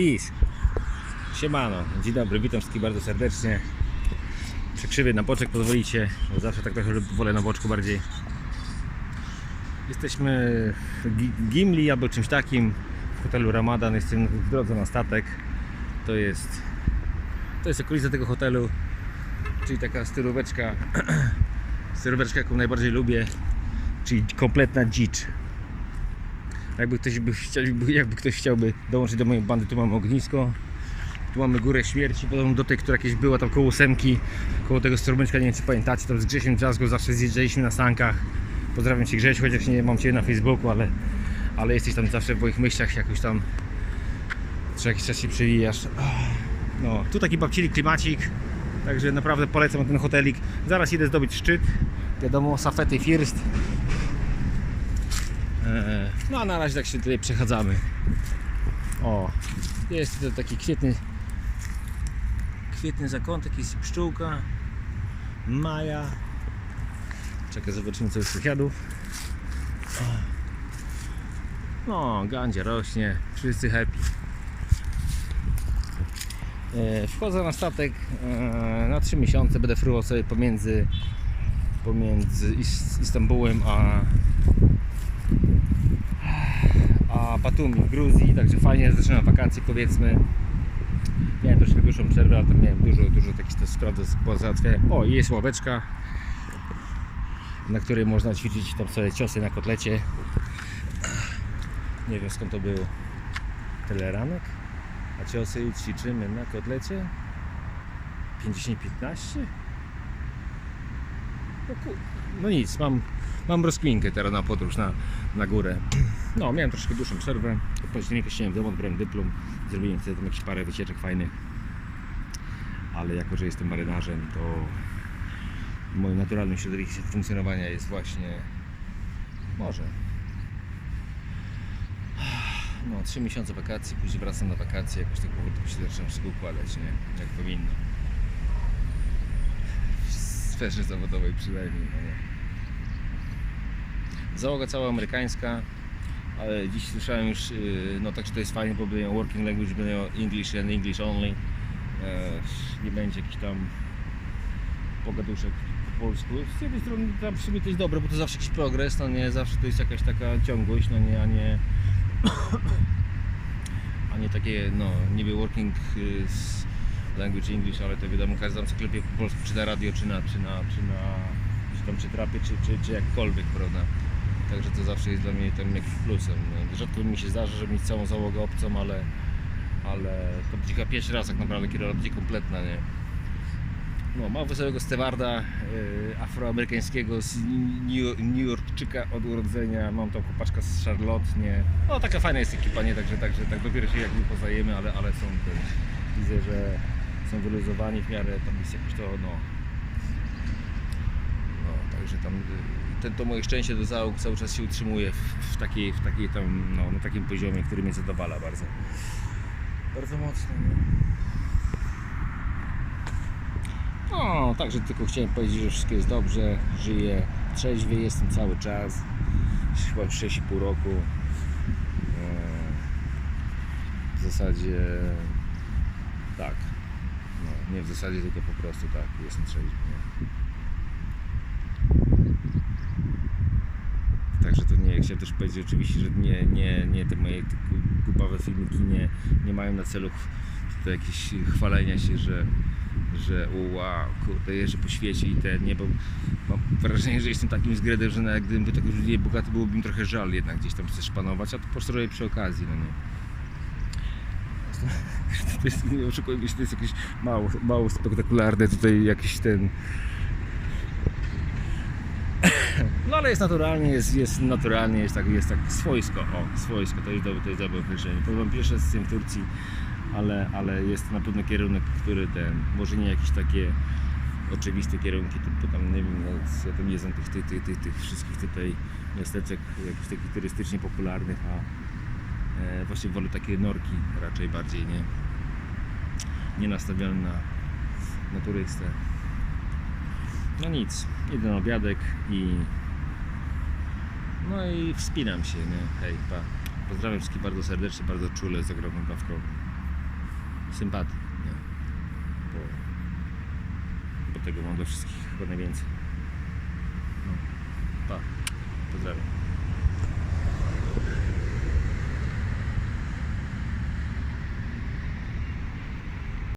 Peace. Siemano, dzień dobry, witam wszystkich bardzo serdecznie. Przekrzywię na boczek, pozwolicie, bo zawsze tak trochę wolę na boczku bardziej. Jesteśmy w Gi- Gimli albo czymś takim, w hotelu Ramadan, jestem w drodze na statek. To jest, to jest okolica tego hotelu, czyli taka stylóweczka, stylóweczka jaką najbardziej lubię, czyli kompletna dzicz. Jakby ktoś, by chciał, jakby ktoś chciałby dołączyć do mojej bandy, tu mamy ognisko. Tu mamy górę śmierci, podobną do tej, która kiedyś była tam koło ósemki, koło tego strumyczka, nie wiem czy pamiętacie, tam z Grzesiem Drzazgą zawsze zjeżdżaliśmy na sankach. Pozdrawiam Cię Grześ, chociaż nie mam Cię na Facebooku, ale, ale jesteś tam zawsze w moich myślach, jakoś tam co jakiś czas się przywijasz. No, tu taki babcili klimacik, także naprawdę polecam ten hotelik. Zaraz idę zdobyć szczyt, wiadomo, Safety First. No a na razie tak się tutaj przechadzamy. O, jest tutaj taki kwietny kwietny zakątek, jest pszczółka, Maja. Czekaj, zobaczymy co jest sąsiadów. No, gandzia rośnie, wszyscy happy. E, Wchodzę na statek e, na 3 miesiące, będę fruwał sobie pomiędzy pomiędzy Is- Istambułem a a Batumi w Gruzji, także fajnie zaczynam wakacje powiedzmy. Miałem troszkę dłuższą przerwę, ale tam miałem dużo, dużo takich też spraw do pozałatwiania. O, i jest ławeczka, na której można ćwiczyć tam sobie ciosy na kotlecie. Nie wiem skąd to było. Teleranek? A ciosy ćwiczymy na kotlecie? 50-15? No, no nic, mam, mam rozkminkę teraz na podróż na, na górę. No, miałem troszkę dłuższą przerwę. Od października siedziałem w domu, odbrałem dyplom. Zrobiłem wtedy tam jakieś parę wycieczek fajnych. Ale jako, że jestem marynarzem, to moim naturalnym środowiskiem funkcjonowania jest właśnie morze. No, trzy miesiące wakacji, później wracam na wakacje, jakoś tak powolutku się zaczynam wszystko układać, nie? Jak powinno. W sferze zawodowej przynajmniej, no nie? Załoga cała amerykańska, ale dziś słyszałem już, yy, no tak, że to jest fajnie, bo będą working language, będą English and English only. E, nie będzie jakiś tam pogaduszek po polsku. Z jednej strony tam w sumie to jest dobre, bo to zawsze jakiś progres, no nie, zawsze to jest jakaś taka ciągłość, no nie, a nie a nie takie, no, niby working y, z language English, ale to wiadomo, każdy tam co klepie po polsku, czy na radio, czy na, czy na, czy na, czy tam, czy trapie, czy, czy, czy jakkolwiek, prawda. Także to zawsze jest dla mnie tam jakimś plusem. No, Rzadko mi się zdarza, żeby mieć całą załogę obcą, ale, ale to chyba pierwszy raz tak naprawdę, kiedy będzie kompletna, nie. No, mam wesołego stewarda y, afroamerykańskiego z New, New Yorkczyka od urodzenia. Mam tam chłopaczka z Charlotte, nie. No taka fajna jest ekipa, nie? Także, także tak dopiero się jakby poznajemy, ale, ale są też, widzę, że są wyluzowani w miarę, tam jest jakoś to, no. No, także tam y, ten, to moje szczęście do załóg cały czas się utrzymuje w, w takiej, w takiej tam, no, na takim poziomie, który mnie zadowala bardzo. Bardzo mocno, nie? No, także tylko chciałem powiedzieć, że wszystko jest dobrze, żyję trzeźwy, jestem cały czas, chyba już 6,5 roku. Eee, W zasadzie tak, no, nie w zasadzie, tylko po prostu tak, jestem trzeźwy. Nie? Nie, chciałem też powiedzieć oczywiście, że nie, nie, nie te moje te głupawe filmiki nie, nie mają na celu to jakieś chwalenia się, że, że wow, kurde, jeżdżę po świecie i ten, nie, bo mam wrażenie, że jestem takim zgredem, że nawet gdybym był tak już bogaty, byłoby mi trochę żal jednak gdzieś tam chcesz panować, a to po prostu robię przy okazji, no nie. To jest, nie oszukujmy się, to jest jakieś mało, mało spektakularne tutaj jakiś ten no ale jest naturalnie, jest, jest naturalnie, jest tak, jest tak swojsko, o, swojsko, to jest dobre, to jest dobre określenie. To byłem pierwszy z tym w Turcji, ale, ale jest to na pewno kierunek, który ten, może nie jakieś takie oczywiste kierunki, typu tam, nie wiem, no, ja tam nie znam tych, tych, tych, tych, tych wszystkich tutaj miasteczek, jakichś takich turystycznie popularnych, a e, właśnie wolę takie norki raczej bardziej, nie, nie nastawione na, na turystę. No nic, na obiadek i no i wspinam się, nie? Hej, pa. Pozdrawiam wszystkich bardzo serdecznie, bardzo czule, z ogromną dawką sympatii. Nie? Bo, bo tego mam do wszystkich chyba najwięcej.